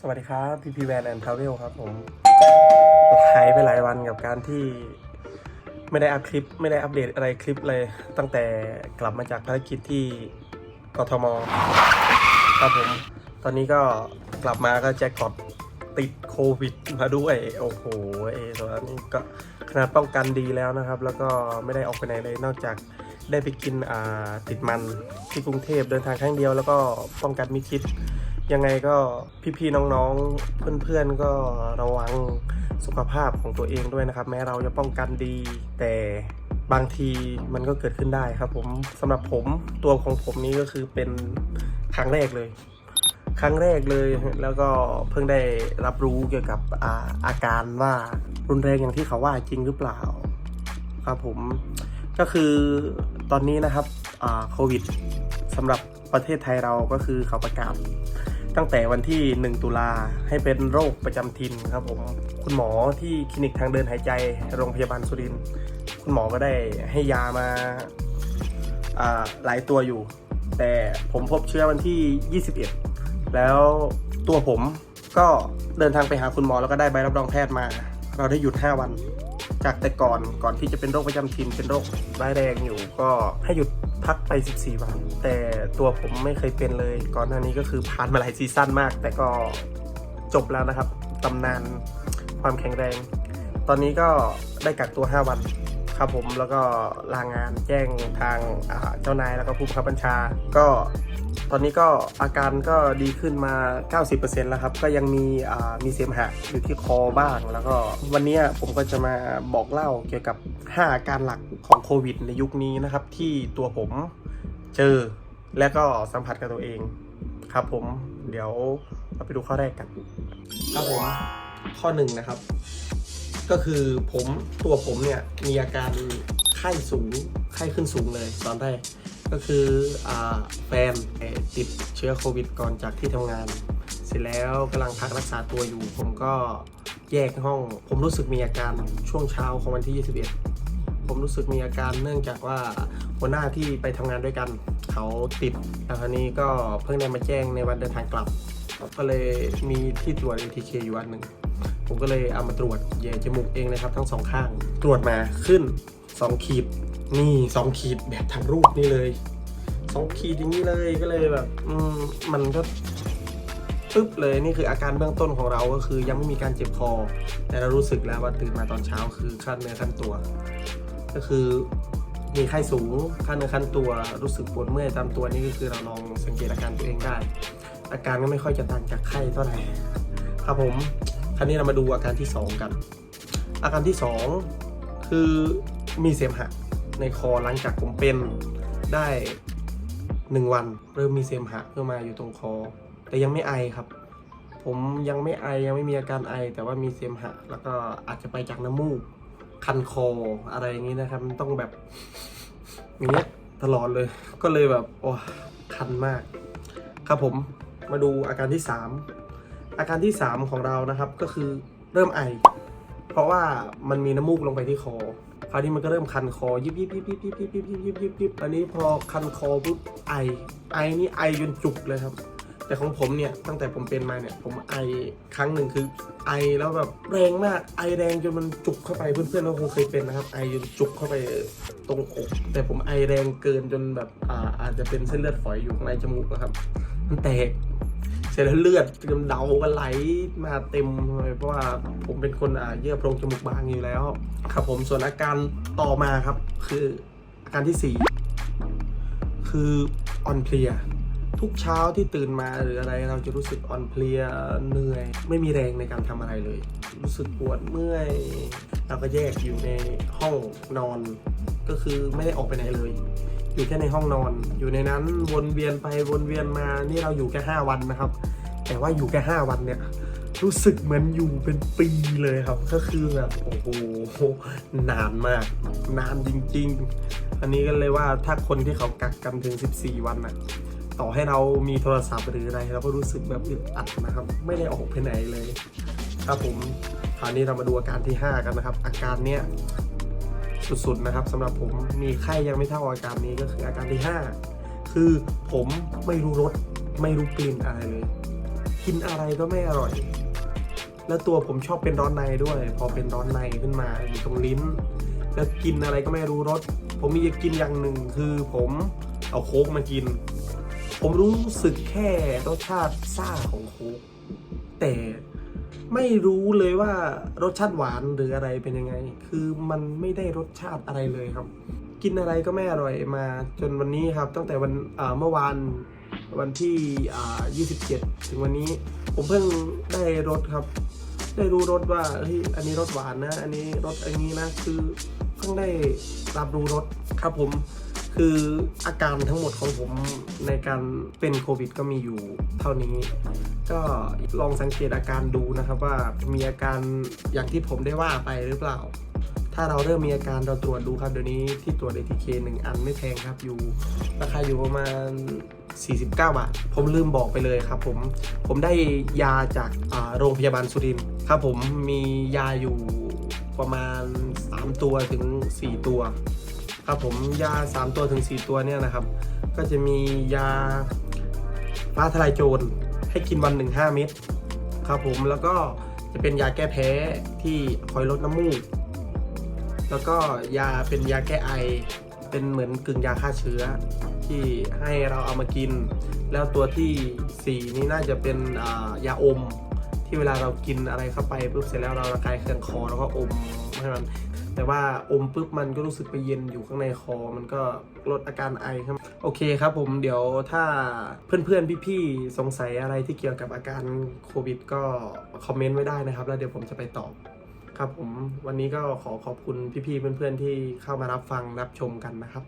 สวัสดีครับพีพีแวนแอนด์ทราเวลครับผมหายไปหลายวันกับการที่ไม่ได้อัพคลิป ไม่ได้อัปเดตอะไรคลิปเลยตั้งแต่กลับมาจากภารกิจที่กทมครับผม ตอนนี้ก็กลับมาก็แจ็คพอตติดโควิดมาด้วย โอ้โหเอตอนนี้ก็ขนาดป้องกันดีแล้วนะครับ แล้วก็ไม่ได้ออกไปไหนเลยนอกจากได้ไปกินติดมันที่กรุงเทพเดินทางครั้งเดียว แล้วก็ป้องกันมิทิศ ยังไงก็พี่ๆน้องๆเพื่อนๆก็ระวังสุขภาพของตัวเองด้วยนะครับ แม้เราจะป้องกันดี แต่บางทีมันก็เกิดขึ้นได้ครับผมสำหรับผมตัวของผมนี้ก็คือเป็นครั้งแรกเลย ครั้งแรกเลยแล้วก็เพิ่งได้รับรู้เกี่ยวกับอาอาการว่ารุนแรงอย่างที่เขาว่าจริงหรือเปล่าครับผมก็คือตอนนี้นะครับโควิดสำหรับประเทศไทยเราก็คือเขาประกาศ ตั้งแต่วันที่ 1 ตุลาให้เป็นโรคประจำถิ่นครับผมคุณหมอที่คลินิกทางเดินหายใจโรงพยาบาลสุรินทร์คุณหมอก็ได้ให้ยามาอ่าหลายตัวอยู่ แต่ผมพบเชื้อวันที่ 21 แล้วตัวผมก็เดินทางไปหาคุณหมอแล้วก็ได้ใบรับรองแพทย์มา เราได้หยุด 5 วัน จากแต่ก่อนก่อนที่จะเป็นโรคประจำถิ่นเป็นโรคร้ายแรงอยู่ ก็ให้หยุด พักไป 14 วัน แต่ตัวผมไม่เคยเป็นเลย ก่อนหน้านี้ก็คือผ่านมาหลายซีซั่นมาก แต่ก็จบแล้วนะครับตำนานความแข็งแรง ตอนนี้ก็ได้กักตัว 5 วันครับผมแล้วก็ลางานแจ้งทางเจ้านายแล้วก็ผู้บังคับบัญชาก็ ตอนนี้ก็อาการก็ดีขึ้นมา 90%แล้วครับ ก็ยังมีมีเสมหะอยู่ที่คอบ้าง แล้วก็วันนี้ผมก็จะมาบอกเล่าเกี่ยวกับ 5 อาการหลักของโควิดในยุคนี้นะครับ ที่ตัวผมเจอและก็สัมผัสกับตัวเองครับผมเดี๋ยวเราไปดูข้อแรกกันครับผมข้อหนึ่งนะครับ ก็คือผมตัวผมเนี่ยมีอาการไข้สูงไข้ขึ้นสูงเลยตอนแรก ก็คืออแฟนติดเชื้อโควิดก่อนจากที่ทำงาน เสร็จแล้วกำลังพักรักษาตัวอยู่ ผมก็แยกห้อง ผมรู้สึกมีอาการช่วงเช้าของวันที่ 21 ผมรู้สึกมีอาการเนื่องจากว่าหัวหน้าที่ไปทำงานด้วยกัน เขาติดแล้วคราวนี้ก็เพิ่งได้มาแจ้งในวันเดินทางกลับ ก็เลยมีที่ตรวจ ATK อยู่อันหนึ่งผมก็เลยเอามาตรวจแย่จมูกเองเลยครับทั้งสองข้าง ตรวจมาขึ้น 2 ขีด นี่2ขีดแบบทางรูปนี่เลย2ขีดอย่างนี้เลยก็เลยแบบ อืมมันก็ปึ๊บเลยนี่คืออาการเบื้องต้นของเราก็คือ ยังไม่มีการเจ็บคอ แต่เรารู้สึกแล้วว่าตื่นมาตอนเช้าคือขั้นเนื้อขั้นตัว ก็คือมีไข้สูงขั้นเนื้อขั้นตัวรู้สึกปวดเมื่อยตามตัวนี่ก็คือเราลองสังเกตอาการตัวเองได้ อาการก็ไม่ค่อยจะต่างจากไข้เท่าไหร่ครับผมคราวนี้เรามาดูอาการที่ 2 กัน อาการที่ 2 คือมีเสมหะ ในคอหลังจากผมเป็นได้ 1 วัน เริ่มมีเสมหะเข้ามาอยู่ตรงคอ แต่ยังไม่ไอครับ ผมยังไม่ไอยังไม่มีอาการไอ แต่ว่ามีเสมหะ แล้วก็อาจจะไปจากน้ำมูกคันคออะไรอย่างนี้นะครับมันต้องแบบอย่างเงี้ยตลอดเลย ก็เลยแบบโอ้คันมาก ครับผมมาดูอาการที่ 3 อาการที่ 3 ของเรานะครับก็คือเริ่มไอ เพราะว่ามันมีน้ำมูกลงไปที่คอ คราวนี้มันก็เริ่มคันคอยิบยิบยิบยิบยิบยิบยิบยิบยิบยิบยิบอันนี้พอคันคอปุ๊บไอ ไอนี่ไอจนจุกเลยครับ แต่ของผมเนี่ยตั้งแต่ผมเป็นมาเนี่ยผมไอครั้งหนึ่งคือไอแล้วแบบแรงมากไอแรงจนมันจุกเข้าไปเพื่อนๆก็คงเคยเป็นนะครับ ไอจนจุกเข้าไปตรงอกแต่ผมไอแรงเกินจนแบบอ่าอาจจะเป็นเส้นเลือดฝอยอยู่ข้างในจมูกนะครับ มันแตก ร็จแล้วเลือดเดากันไหลมาเต็มเลยเพราะว่าผมเป็นคนอ่าเยื่อโพรงจมูกบางอยู่แล้ว ครับผมส่วนอาการต่อมาครับ คืออาการที่สี่คืออ่อนเพลีย ทุกเช้าที่ตื่นมาหรืออะไรเราจะรู้สึกอ่อนเพลียเหนื่อย ไม่มีแรงในการทำอะไรเลย รู้สึกปวดเมื่อยเราก็แยกอยู่ในห้องนอน ก็คือไม่ได้ออกไปไหนเลย อยู่แค่ในห้องนอน อยู่ในนั้นวนเวียนไปวนเวียนมานี่เราอยู่แค่5วันนะครับ แต่ว่าอยู่แค่5วันเนี่ยรู้สึกเหมือนอยู่เป็นปีเลยครับ ก็คือแบบโอ้โหนานมาก นานจริง ๆ อันนี้ก็เลยว่าถ้าคนที่เขากักกันถึง 14 วันน่ะต่อให้เรามีโทรศัพท์หรืออะไรเราก็รู้สึกแบบอึดอัดนะครับ ไม่ได้ออกไปไหนเลย ครับผมคราวนี้เรามาดูอาการที่ 5 กันนะครับ อาการเนี้ย สุดๆนะครับสำหรับผมมีไข้ยังไม่เท่าอาการนี้ก็คืออาการที่ 5 คือผมไม่รู้รสไม่รู้กลิ่นอะไรเลย กินอะไรก็ไม่อร่อย แล้วตัวผมชอบเป็นร้อนในด้วย พอเป็นร้อนในขึ้นมาอยู่ตรงลิ้น แล้วกินอะไรก็ไม่รู้รสผมมีจะกินอย่างหนึ่งคือผมเอาโค้กมากิน ผมรู้สึกแค่รสชาติซ่าของโค้กแต่ ไม่รู้เลยว่ารสชาติหวานหรืออะไรเป็นยังไง คือมันไม่ได้รสชาติอะไรเลยครับ กินอะไรก็ไม่อร่อยมาจนวันนี้ครับ ตั้งแต่วันเมื่อวานวันที่อ่า27 ถึงวันนี้ ผมเพิ่งได้รสครับ ได้รู้รสว่าเฮ้ยอันนี้รสหวานนะ อันนี้รสอันนี้นะ คือเพิ่งได้รับรู้รสครับผม คืออาการทั้งหมดของผมในการเป็นโควิดก็มีอยู่เท่านี้ ก็ลองสังเกตอาการดูนะครับว่ามีอาการอย่างที่ผมได้ว่าไปหรือเปล่า ถ้าเราเริ่มมีอาการเราตรวจดูครับ เดี๋ยวนี้ที่ตรวจ ATK หนึ่งอันไม่แพงครับอยู่ ราคาอยู่ประมาณ 49 บาท ผมลืมบอกไปเลยครับผม ผมได้ยาจากโรงพยาบาลสุรินทร์ครับผมมียาอยู่ประมาณ 3 ตัวถึง 4 ตัว ครับผมยา 3 ตัวถึง 4 ตัวเนี่ยนะครับ ก็จะมียาฟ้าทลายโจรให้กินวันหนึ่ง5เม็ดครับผมแล้วก็จะเป็นยาแก้แพ้ที่คอยลดน้ำมูก แล้วก็ยาเป็นยาแก้ไอ เป็นเหมือนกึ่งยาฆ่าเชื้อ ที่ให้เราเอามากิน แล้วตัวที่ 4 นี่น่าจะเป็นยาอมที่เวลาเรากินอะไรเข้าไปปุ๊บเสร็จแล้วเราระคายเคืองคอแล้วก็อมให้มัน แต่ว่าอมปุ๊บมันก็รู้สึกไปเย็นอยู่ข้างในคอ มันก็ลดอาการไอครับ โอเคครับผมเดี๋ยวถ้าเพื่อนๆพี่ๆสงสัยอะไรที่เกี่ยวกับอาการโควิด ก็คอมเมนต์ไว้ได้นะครับ แล้วเดี๋ยวผมจะไปตอบครับผมวันนี้ก็ขอขอบคุณพี่ๆเพื่อนๆที่เข้ามารับฟังรับชมกันนะครับ